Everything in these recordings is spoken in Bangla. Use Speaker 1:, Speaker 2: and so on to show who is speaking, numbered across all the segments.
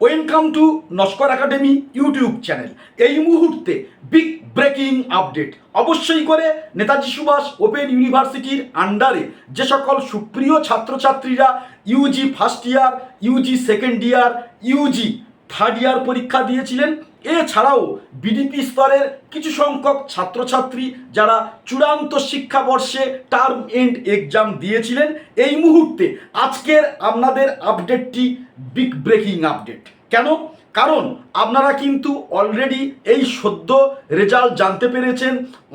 Speaker 1: Welcome to Naskar academy YouTube channel এই মুহূর্তে বিগ ব্রেকিং আপডেট অবশ্যই করে নেতাজি সুভাষ ওপেন ইউনিভার্সিটির আন্ডারে যে সকল সুপ্রিয় ছাত্রছাত্রীরা UG first year UG second year UG third year পরীক্ষা দিয়েছিলেন এছাড়াও বিডিপি স্তরের কিছু সংখ্যক ছাত্রছাত্রী যারা চূড়ান্ত শিক্ষাবর্ষে টার্ম এন্ড এক্সাম দিয়েছিলেন, এই মুহূর্তে আজকের আপনাদের আপডেটটি বিগ ব্রেকিং আপডেট কেন? কারণ আপনারা কিন্তু অলরেডি এই সদ্য রেজাল্ট জানতে পেরেছেন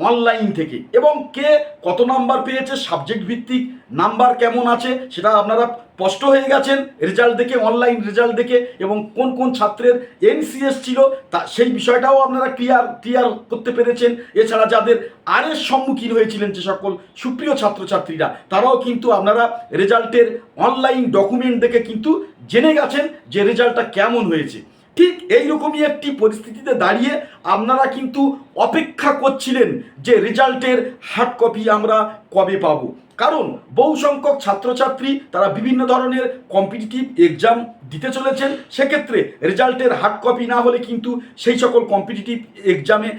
Speaker 1: অনলাইন থেকে। এবং কে কত নাম্বার পেয়েছে সাবজেক্ট ভিত্তিক নাম্বার কেমন আছে, সেটা আপনারা স্পষ্ট হয়ে গেছেন রেজাল্ট দেখে অনলাইন রেজাল্ট দেখে, এবং কোন কোন ছাত্রের এনসিএস ছিল, তা সেই বিষয়টাও আপনারা ক্লিয়ার ক্লিয়ার করতে পেরেছেন। এছাড়া যাদের আরের সম্মুখীন হয়েছিলেন যে সকল সুপ্রিয় ছাত্রছাত্রীরা, তারাও কিন্তু আপনারা রেজাল্টের অনলাইন ডকুমেন্ট দেখে কিন্তু জেনে গেছেন যে রেজাল্টটা কেমন হয়েছে। ঠিক এইরকমই একটি পরিস্থিতিতে দাঁড়িয়ে আপনারা কিন্তু অপেক্ষা করছিলেন যে রেজাল্টের হার্ড কপি আমরা কবে পাব। কারণ বহু সংখ্যক ছাত্রছাত্রী তারা বিভিন্ন ধরনের কম্পিটিটিভ এক্সাম দিতে চলেছেন। সেক্ষেত্রে রেজাল্টের হার্ড কপি না হলে কিন্তু সেই সকল কম্পিটিটিভ এক্সামে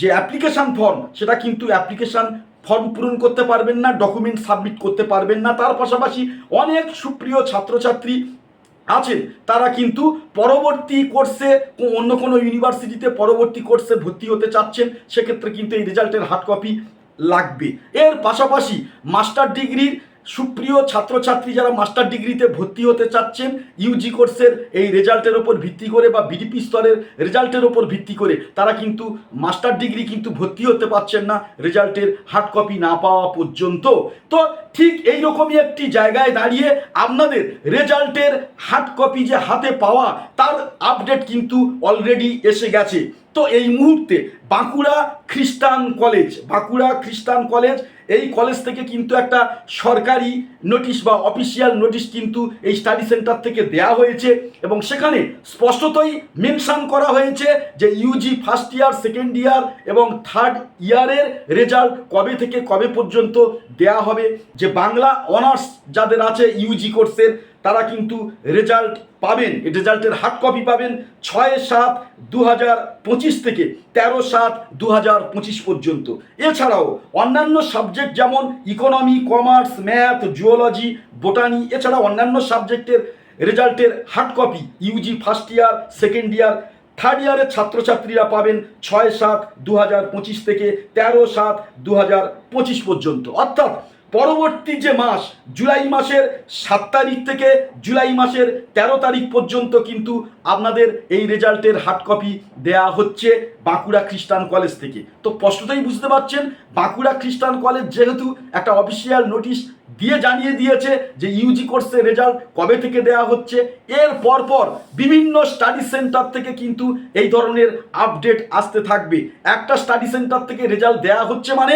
Speaker 1: যে অ্যাপ্লিকেশান ফর্ম, সেটা কিন্তু অ্যাপ্লিকেশান ফর্ম পূরণ করতে পারবেন না, ডকুমেন্ট সাবমিট করতে পারবেন না। তার পাশাপাশি অনেক সুপ্রিয় ছাত্রছাত্রী আছেন। তারা কিন্তু পরবর্তী কোর্সে অন্য কোনো ইউনিভার্সিটিতে পরবর্তী কোর্সে ভর্তি হতে চাচ্ছেন, সেক্ষেত্রে কিন্তু এই রেজাল্টের হার্ড কপি লাগবে। এর পাশাপাশি মাস্টার ডিগ্রির সুপ্রিয় ছাত্রছাত্রী যারা মাস্টার ডিগ্রিতে ভর্তি হতে চাচ্ছেন ইউজি কোর্সের এই রেজাল্টের ওপর ভিত্তি করে বা বিডিপি স্তরের রেজাল্টের ওপর ভিত্তি করে, তারা কিন্তু মাস্টার ডিগ্রি কিন্তু ভর্তি হতে পারছেন না রেজাল্টের হার্ড কপি না পাওয়া পর্যন্ত। তো ঠিক এই রকমই একটি জায়গায় দাঁড়িয়ে আপনাদের রেজাল্টের হার্ড কপি যে হাতে পাওয়া, তার আপডেট কিন্তু অলরেডি এসে গেছে। তো এই মুহূর্তে বাঁকুড়া খ্রিস্টান কলেজ বাঁকুড়া খ্রিস্টান কলেজ এই কলেজ থেকে কিন্তু একটা সরকারি নোটিশ বা অফিসিয়াল নোটিশ কিন্তু এই স্টাডি সেন্টার থেকে দেয়া হয়েছে এবং সেখানে স্পষ্টতই মেনশান করা হয়েছে যে UG first year second year এবং থার্ড ইয়ারের রেজাল্ট কবে থেকে কবে পর্যন্ত দেয়া হবে। যে বাংলা অনার্স যাদের আছে ইউজি কোর্সের তারা কিন্তু রেজাল্ট পাবেন রেজাল্টের হার্ড কপি পাবেন ছয় সাত দু হাজার পঁচিশ থেকে তেরো সাত দু হাজার পঁচিশ পর্যন্ত। এছাড়াও অন্যান্য সাবজেক্ট যেমন economy commerce math zoology botany এছাড়া অন্যান্য সাবজেক্টের রেজাল্টের hard copy UG first year second year third ইয়ারের ছাত্রছাত্রীরা পাবেন ছয় সাত দু হাজার পঁচিশ থেকে তেরো সাত দু হাজার পঁচিশ পর্যন্ত। অর্থাৎ পরবর্তী যে মাস, জুলাই মাসের সাত তারিখ থেকে জুলাই মাসের তেরো তারিখ পর্যন্ত কিন্তু আপনাদের এই রেজাল্টের হার্ড কপি দেয়া হচ্ছে বাঁকুড়া খ্রিস্টান কলেজ থেকে। তো স্পষ্টতই বুঝতে পারছেন, বাঁকুড়া খ্রিস্টান কলেজ যেহেতু একটা অফিসিয়াল নোটিশ দিয়ে জানিয়ে দিয়েছে যে ইউজি কোর্সের রেজাল্ট কবে থেকে দেয়া হচ্ছে, এর পরপর বিভিন্ন স্টাডি সেন্টার থেকে কিন্তু এই ধরনের আপডেট আসতে থাকবে। একটা স্টাডি সেন্টার থেকে রেজাল্ট দেয়া হচ্ছে মানে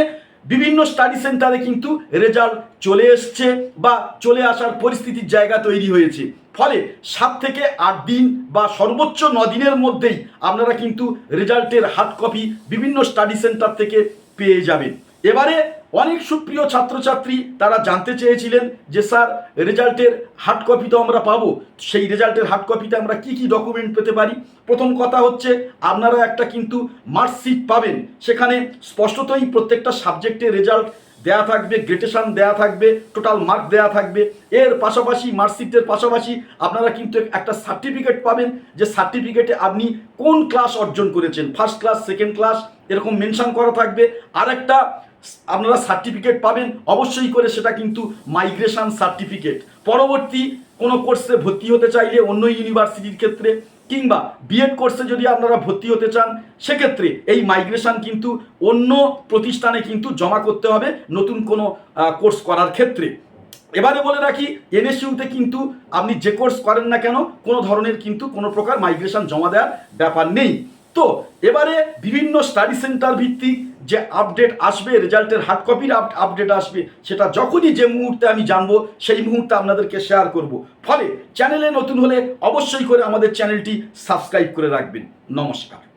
Speaker 1: বিভিন্ন স্টাডি সেন্টারে কিন্তু রেজাল্ট চলে এসছে বা চলে আসার পরিস্থিতির জায়গা তৈরি হয়েছে। ফলে সাত থেকে আট দিন বা সর্বোচ্চ ন দিনের মধ্যেই আপনারা কিন্তু রেজাল্টের হার্ড কপি বিভিন্ন স্টাডি সেন্টার থেকে পেয়ে যাবেন। এবারে অনেক সুপ্রিয় ছাত্রছাত্রী তারা জানতে চেয়েছিলেন যে স্যার, রেজাল্টের হার্ড কপি তো আমরা পাবো। সেই রেজাল্টের হার্ড কপিতে আমরা কি কি ডকুমেন্ট পেতে পারি? প্রথম কথা হচ্ছে, আপনারা একটা কিন্তু মার্কশিট পাবেন। সেখানে স্পষ্টতই প্রত্যেকটা সাবজেক্টের রেজাল্ট দেয়া থাকবে গ্রেটেশন দেয়া থাকবে টোটাল মার্ক দেয়া থাকবে। এর পাশাপাশি মার্কশিটের পাশাপাশি আপনারা কিন্তু একটা সার্টিফিকেট পাবেন যে সার্টিফিকেটে আপনি কোন ক্লাস অর্জন করেছেন। ফার্স্ট ক্লাস সেকেন্ড ক্লাস এরকম মেনশন করা থাকবে। আরেকটা আপনারা সার্টিফিকেট পাবেন, অবশ্যই করে সেটা কিন্তু মাইগ্রেশন সার্টিফিকেট পরবর্তী কোনো কোর্সে ভর্তি হতে চাইলে অন্য ইউনিভার্সিটির ক্ষেত্রে কিংবা বিএড কোর্সে যদি আপনারা ভর্তি হতে চান, সেক্ষেত্রে এই মাইগ্রেশন কিন্তু অন্য প্রতিষ্ঠানে কিন্তু জমা করতে হবে নতুন কোনো কোর্স করার ক্ষেত্রে। এবারে বলে রাখি এনএসইউতে কিন্তু আপনি যে কোর্স করেন না কেন, কোনো ধরনের কিন্তু কোনো প্রকার মাইগ্রেশন জমা দেওয়ার ব্যাপার নেই। তো, এবারে বিভিন্ন স্টাডি সেন্টার ভিত্তিক যে আপডেট আসবে রেজাল্টের হার্ড কপির আপডেট আসবে, সেটা যখনই যে মুহূর্তে আমি জানব, সেই মুহূর্তে আপনাদেরকে শেয়ার করব। ফলে চ্যানেলে নতুন হলে অবশ্যই করে আমাদের চ্যানেলটি সাবস্ক্রাইব করে রাখবেন। নমস্কার।